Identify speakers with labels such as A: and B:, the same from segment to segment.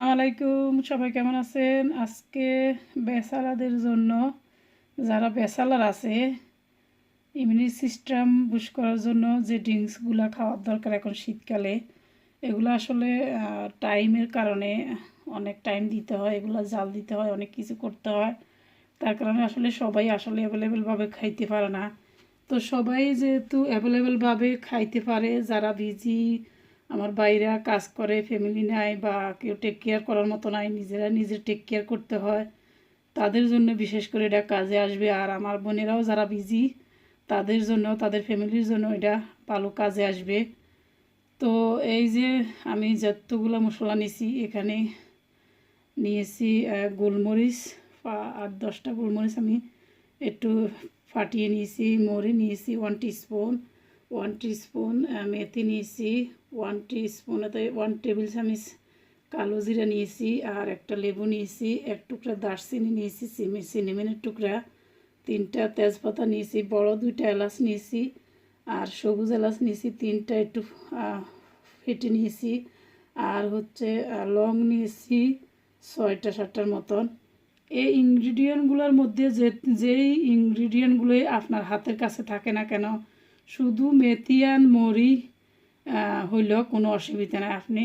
A: আলাইকুম, সবাই কেমন আছেন? আজকে বেসালাদের জন্য যারা বেসালার আছে ইমিউনি সিস্টেম বুস্ট করার জন্য যে ড্রিঙ্কসগুলো খাওয়ার দরকার এখন শীতকালে, এগুলো আসলে টাইমের কারণে অনেক টাইম দিতে হয়, এগুলো জাল দিতে হয়, অনেক কিছু করতে হয়। তার কারণে আসলে সবাই আসলে অ্যাভেলেবেলভাবে খাইতে পারে না। তো সবাই যেহেতু অ্যাভেলেবেলভাবে খাইতে পারে, যারা বিজি আমার বাইরা কাজ করে ফ্যামিলি নাই বা কেউ টেক কেয়ার করার মতো নাই, নিজেরা নিজের টেক কেয়ার করতে হয়। তাদের জন্য বিশেষ করে এটা কাজে আসবে। আর আমার বোনেরাও যারা বিজি তাদের জন্য, তাদের ফ্যামিলির জন্য এটা ভালো কাজে আসবে। তো এই যে আমি যতগুলো মশলা নিয়েছি এখানে নিয়েছি গোলমরিচ আট দশটা গোলমরিচ আমি একটু ফাটিয়ে নিয়েছি, মরি নিয়েছি ওয়ান স্পুন ওয়ান স্পুন মেথি নিয়েছি ওয়ান স্পুন ওয়ান টেবিল চামচ কালো জিরা নিয়েছি আর একটা লেবু নিয়েছি, এক টুকরা দারচিনি নিয়েছি চিনি চিনিমেনের টুকরা, তিনটা তেজপাতা নিয়েছি, বড় দুইটা এলাচ নিয়েছি আর সবুজ এলাচ নিয়েছি, তিনটা একটু ফেটে নিয়েছি আর হচ্ছে লং নিয়েছি ছয়টা সাতটার মতন। এই ইনগ্রিডিয়েন্টগুলোর মধ্যে যে যেই ইনগ্রিডিয়েন্টগুলোই আপনার হাতের কাছে থাকে না কেন শুধু মেথিয়ান মরি আহ, হইলেও কোনো অসুবিধা নেই। আপনি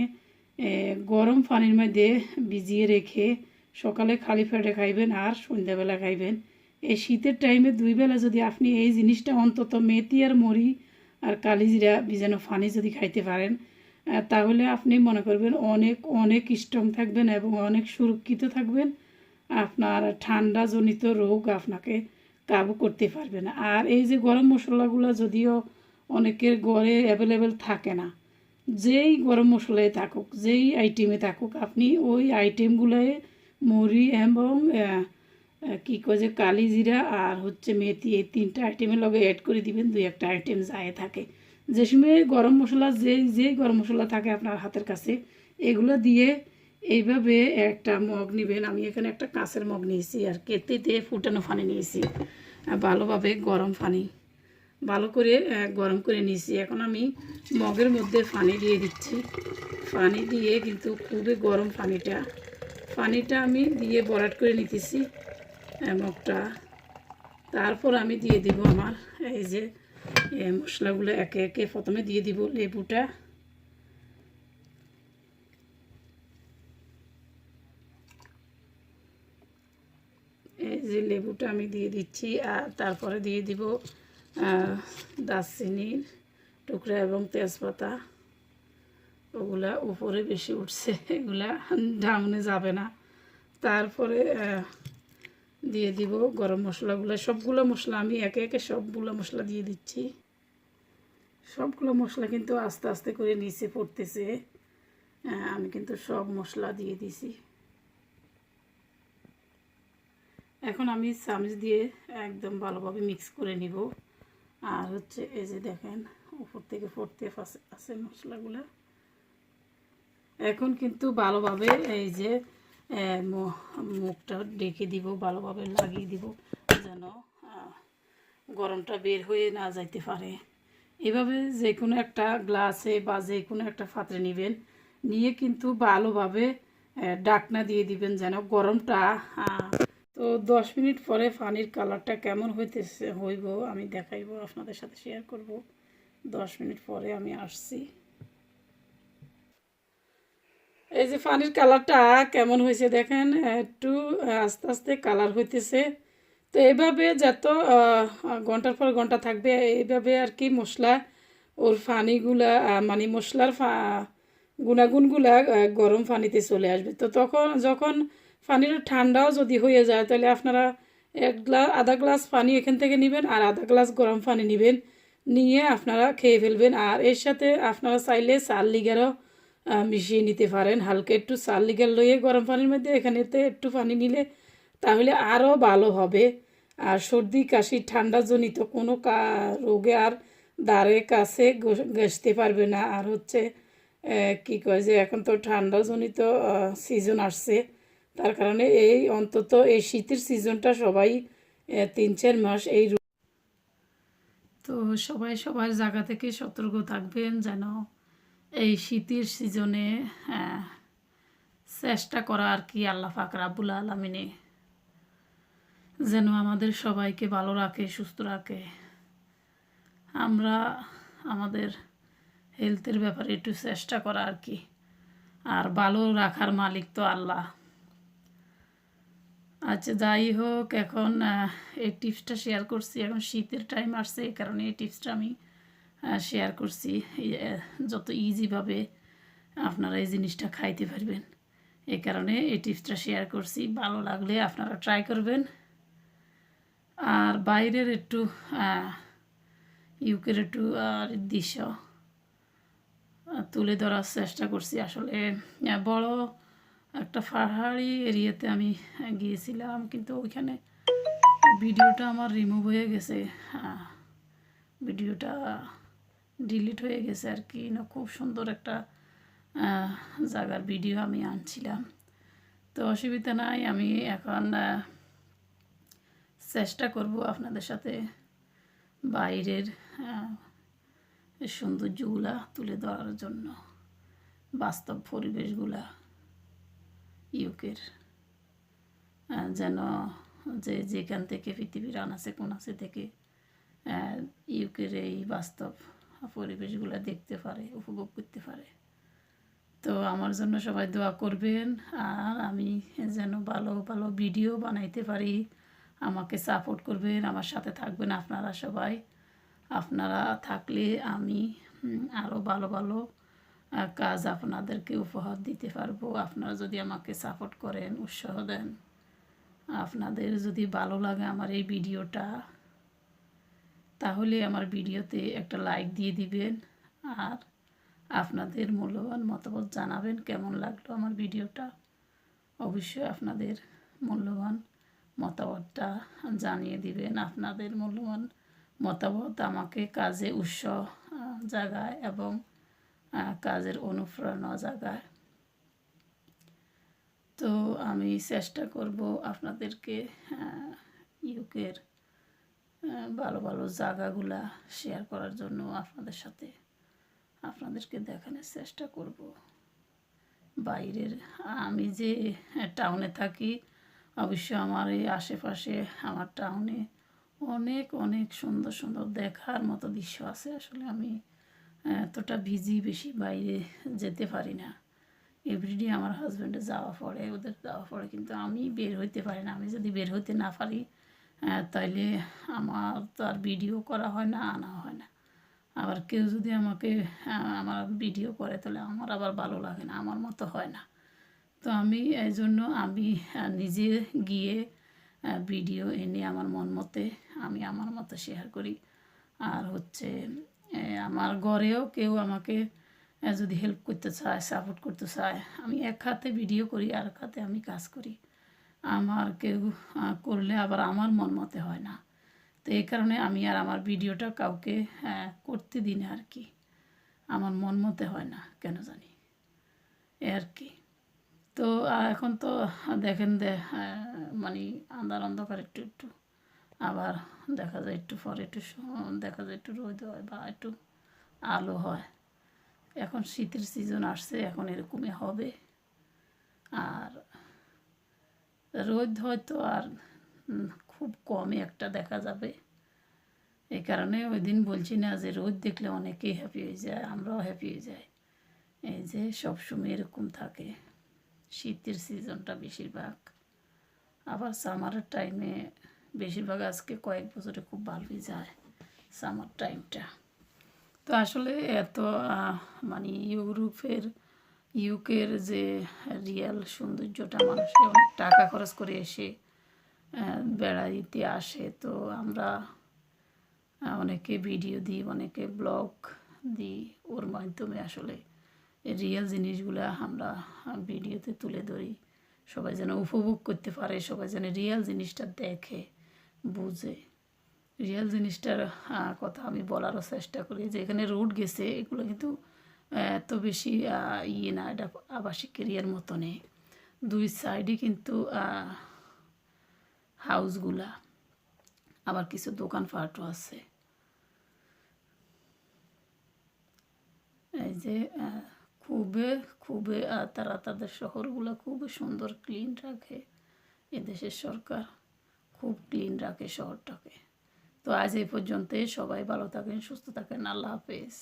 A: গরম পানির মধ্যে ভিজিয়ে রেখে সকালে খালি পেটে খাইবেন আর সন্ধ্যাবেলা খাইবেন। এই শীতের টাইমে দুই বেলা যদি আপনি এই জিনিসটা অন্তত মেথি আর মরি আর কালিজিরা ভিজানো পানি যদি খাইতে পারেন তাহলে আপনি মনে করবেন অনেক অনেক স্ট্রং থাকবেন এবং অনেক সুরক্ষিত থাকবেন। আপনার ঠান্ডাজনিত রোগ আপনাকে কাবু করতে পারবে না। আর এই যে গরম মশলাগুলো যদিও অনেকের ঘরে অ্যাভেলেবেল থাকে না, যেই গরম মশলায় থাকুক, যেই আইটেমে থাকুক, আপনি ওই আইটেমগুলোয় মুড়ি এবং কী কয় যে কালি জিরা আর হচ্ছে মেথি এই তিনটা আইটেমের লগে অ্যাড করে দিবেন, দুই একটা আইটেম যায় থাকে। যে সময় গরম মশলা যে যেই গরম মশলা থাকে আপনার হাতের কাছে, এগুলো দিয়ে এইভাবে একটা মগ নেবেন। আমি এখানে একটা কাঁচের মগ নিয়েছি আর কেতেতে ফুটানো পানি নিয়েছি। ভালোভাবে গরম পানি ভালো করে গরম করে নিয়েছি। এখন আমি মগের মধ্যে পানি দিয়ে দিচ্ছি। পানি দিয়ে কিন্তু খুবই গরম পানিটা পানিটা আমি দিয়ে বরাট করে নিতেছি মগটা। তারপর আমি দিয়ে দিব আমার, এই যে মশলাগুলো একে একে প্রথমে দিয়ে দিব লেবুটা এই যে লেবুটা আমি দিয়ে দিচ্ছি, আর তারপরে দিয়ে দিব দারচিনির টুকরা এবং তেজপাতা। ওগুলা উপরে বেশি উঠছে, এগুলা ডাউনে যাবে না। তারপরে দিয়ে দিব গরম মশলাগুলো। সবগুলো মশলা আমি একে একে সবগুলো মশলা দিয়ে দিচ্ছি। সবগুলো মশলা কিন্তু আস্তে আস্তে করে নিচে পড়তেছে। আমি কিন্তু সব মশলা দিয়ে দিছি। এখন আমি চামচ দিয়ে একদম ভালোভাবে মিক্স করে নিব। আর হচ্ছে এই যে দেখেন, উপর থেকে পড়তে আছে মশলাগুলো। এখন কিন্তু ভালোভাবে এই যে মুখটা ডেকে দিব, ভালোভাবে লাগিয়ে দিব, যেন গরমটা বের হয়ে না যাইতে পারে। এভাবে যে কোনো একটা গ্লাসে বা যে কোনো একটা পাত্রে নেবেন। নিয়ে কিন্তু ভালোভাবে ডাকনা দিয়ে দিবেন যেন গরমটা তো দশ মিনিট পরে পানির কালারটা কেমন হইতেছে, হইব, আমি দেখাইব, আপনাদের সাথে শেয়ার করব। দশ মিনিট পরে আমি আসছি। এই যে পানির কালারটা কেমন হয়েছে দেখেন, একটু আস্তে আস্তে কালার হইতেছে। তো এইভাবে যত ঘণ্টার পর ঘণ্টা থাকবে, এইভাবে আর কি মশলা, ওর ফানিগুলা মানে মশলার ফা- গুণাগুণগুলা গরম পানিতে চলে আসবে। তো তখন, যখন পানিটা ঠান্ডাও যদি হয়ে যায়, তাহলে আপনারা এক গ্লাস আধা গ্লাস পানি এখান থেকে নেবেন আর আধা গ্লাস গরম পানি নেবেন। নিয়ে আপনারা খেয়ে ফেলবেন। আর এর সাথে আপনারা চাইলে চাল লিগারও মিশিয়ে নিতে পারেন। হালকা একটু চাল লিগার লইয়ে গরম পানির মধ্যে এখানেতে একটু পানি নিলে তাহলে আরও ভালো হবে। আর সর্দি, কাশি, ঠান্ডাজনিত কোনো কা রোগে আর দ্বারে কাছে গেসতে পারবে না। আর হচ্ছে কি কয় যে, এখন তো ঠান্ডাজনিত সিজন আসছে। তার কারণে এই অন্তত এই শীতের সিজনটা সবাই তিন, চার মাস এই তো সবাই সবার জায়গা থেকে সতর্ক থাকবেন যেন এই শীতের সিজনে হ্যাঁ চেষ্টা করা আর কি আল্লাহ পাক রাব্বুল আলমিনে যেন আমাদের সবাইকে ভালো রাখে, সুস্থ রাখে। আমরা আমাদের হেলথের ব্যাপারে একটু চেষ্টা করা আর কি। আর ভালো রাখার মালিক তো আল্লাহ। আচ্ছা যাই হোক, এখন এই টিপসটা শেয়ার করছি। এখন শীতের টাইম আসছে, এই কারণে এই টিপসটা আমি শেয়ার করছি। যত ইজিভাবে আপনারা এই জিনিসটা খাইতে পারবেন, এই কারণে এই টিপসটা শেয়ার করছি। ভালো লাগলে আপনারা ট্রাই করবেন। আর বাইরের একটু ইউকের একটু আর দৃশ্য তুলে ধরার চেষ্টা করছি। আসলে বড় একটা পাহাড়ি এরিয়াতে আমি গিয়েছিলাম, কিন্তু ওইখানে ভিডিওটা আমার রিমুভ হয়ে গেছে। ভিডিওটা ডিলিট হয়ে গেছে আর কি। না, খুব সুন্দর একটা জায়গার ভিডিও আমি আনছিলাম। তো অসুবিধা নাই, আমি এখন চেষ্টা করব আপনাদের সাথে বাইরের সৌন্দর্যগুলা তুলে ধরার জন্য, বাস্তব পরিবেশগুলা ইউকের যেন যে যেখান থেকে পৃথিবীর আনাচে কোনাচে থেকে ইউকের এই বাস্তব পরিবেশগুলো দেখতে পারে, উপভোগ করতে পারে। তো আমার জন্য সবাই দোয়া করবেন, আর আমি যেন ভালো ভালো ভিডিও বানাইতে পারি। আমাকে সাপোর্ট করবেন, আমার সাথে থাকবেন আপনারা সবাই। আপনারা থাকলে আমি আরও ভালো ভালো কাজ আপনাদেরকে উপহার দিতে পারব। আপনারা যদি আমাকে সাপোর্ট করেন উৎসাহ দেন আপনাদের যদি ভালো লাগে আমার এই ভিডিওটা তাহলে আমার ভিডিওতে একটা লাইক দিয়ে দিবেন আর আপনাদের মূল্যবান মতামত জানাবেন কেমন লাগল আমার ভিডিওটা। অবশ্যই আপনাদের মূল্যবান মতামতটা জানিয়ে দিবেন। আপনাদের মূল্যবান মতামত আমাকে কাজে উৎসাহ আহ, জাগায় এবং কাজের অনুপ্রেরণা জাগায়। তো আমি চেষ্টা করব আপনাদেরকে ইউকের ভালো ভালো জায়গাগুলা শেয়ার করার জন্য আপনাদের সাথে আপনাদেরকে দেখানোর চেষ্টা করব। বাইরের, আমি যে টাউনে থাকি অবশ্য আমার এই আশেপাশে, আমার টাউনে অনেক অনেক সুন্দর সুন্দর দেখার মতো দৃশ্য আছে। আসলে আমি এতটা ভিজি বেশি বাইরে যেতে পারি না। এভরিডে আমার হাজব্যান্ডে যাওয়া পড়ে, ওদের যাওয়া পড়ে, কিন্তু আমি বের হইতে পারি না। আমি যদি বের হইতে না পারি তাইলে আমার তো আর ভিডিও করা হয় না, আনা হয় না। আবার কেউ যদি আমাকে আমার ভিডিও করে, তাহলে আমার আবার ভালো লাগে না, আমার মতো হয় না। তো আমি এই জন্য আমি নিজে গিয়ে ভিডিও এনে আমার মন মতে আমি আমার মতো শেয়ার করি। আর হচ্ছে আমার ঘরেও কেউ আমাকে যদি হেল্প করতে চায় সাপোর্ট করতে চায়, আমি এক হাতে ভিডিও করি, আর এক হাতে আমি কাজ করি। আমার কেউ করলে আবার আমার মন মতে হয় না। তো এই কারণে আমি আর আমার ভিডিওটা কাউকে করতে দিই না আর কি। আমার মন মতে হয় না, কেন জানি। এ আর কি। তো এখন তো দেখেন মানে আন্ধার অন্ধকার একটু একটু। আবার দেখা যায় একটু পরে একটু দেখা যায় একটু রোদ হয় বা একটু আলো হয়। এখন শীতের সিজন আসছে, এখন এরকমই হবে। আর রোদ হয়তো আর খুব কমই একটা দেখা যাবে। এই কারণে ওই দিন বলছি না যে রোদ দেখলে অনেকেই হ্যাপি হয়ে যায়, আমরাও হ্যাপি হয়ে যাই। এই যে সবসময় এরকম থাকে। শীতের সিজনটা বেশিরভাগ। আবার সামারের টাইমে বেশিরভাগ আজকে কয়েক বছরে খুব ভালোই যায় সামার টাইমটা তো আসলে এত মানে ইউরোপের, ইউকের যে রিয়েল সৌন্দর্যটা মানুষে অনেক টাকা খরচ করে এসে বেড়াইতে আসে। তো আমরা অনেকে ভিডিও দিই, অনেকে ব্লগ দিই। ওর মাধ্যমে আসলে রিয়েল জিনিসগুলো আমরা ভিডিওতে তুলে ধরি। সবাই যেন উপভোগ করতে পারে, সবাই যেন রিয়েল জিনিসটা দেখে। বুঝে। রিয়েল জিনিসটার কথা আমি বলারও চেষ্টা করি যে এখানে রোড গেছে, এগুলো কিন্তু এত বেশি ইয়ে না, এটা আবাসিক এরিয়ার মতো নেই দুই সাইডে কিন্তু হাউসগুলা আবার কিছু দোকানপাটও আছে। এই যে খুবই খুবই তারা তাদের শহরগুলো খুবই সুন্দর ক্লিন রাখে এদেশের সরকার। খুব ক্লিন রাখে শহরটাকে। তো আজ এই পর্যন্তই। সবাই ভালো থাকেন, সুস্থ থাকেন। আল্লাহ হাফেজ।